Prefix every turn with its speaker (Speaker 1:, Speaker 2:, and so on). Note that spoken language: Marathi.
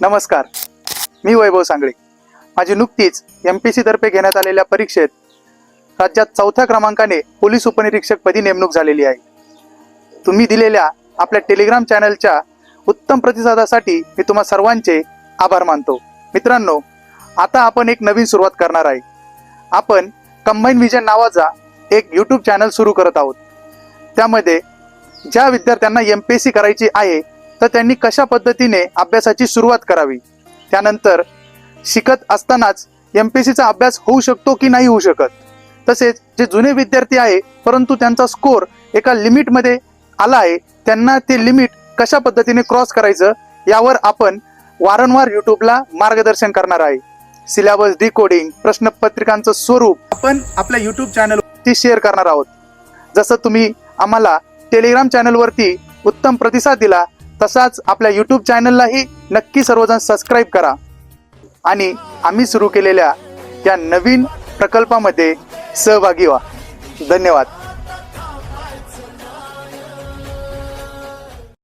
Speaker 1: नमस्कार. मी वैभव सांगळे. माझी नुकतीच एम पी सी तर्फे घेण्यात आलेल्या परीक्षेत राज्यात चौथ्या क्रमांकाने पोलीस उपनिरीक्षक पदी नेमणूक झालेली आहे. तुम्ही दिलेल्या आपल्या टेलिग्राम चॅनलच्या उत्तम प्रतिसादासाठी मी तुम्हा सर्वांचे आभार मानतो. मित्रांनो आता आपण एक नवीन सुरुवात करणार आहे. आपण कंबाईन विजन नावाचा एक यूट्यूब चॅनल सुरू करत आहोत. त्यामध्ये ज्या विद्यार्थ्यांना एम पी एस सी करायची आहे तर त्यांनी कशा पद्धतीने अभ्यासाची सुरुवात करावी? त्यानंतर शिकत असतानाच एम पी सीचा अभ्यास होऊ शकतो की नाही होऊ शकत? तसेच जे जुने विद्यार्थी आहे परंतु त्यांचा स्कोर एका लिमिटमध्ये आला आहे त्यांना ते लिमिट कशा पद्धतीने क्रॉस करायचं यावर आपण वारंवार युट्यूबला मार्गदर्शन करणार आहे. सिलेबस डिकोडिंग प्रश्नपत्रिकांचं स्वरूप आपण आपल्या युट्यूब चॅनलवरती शेअर करणार आहोत. जसं तुम्ही आम्हाला टेलिग्राम चॅनलवरती उत्तम प्रतिसाद दिला तसाच आपल्या यूट्यूब चॅनललाही नक्की सर्वजण सबस्क्राईब करा. आणि आम्ही सुरू केलेल्या या नवीन प्रकल्पामध्ये सहभागी व्हा. धन्यवाद.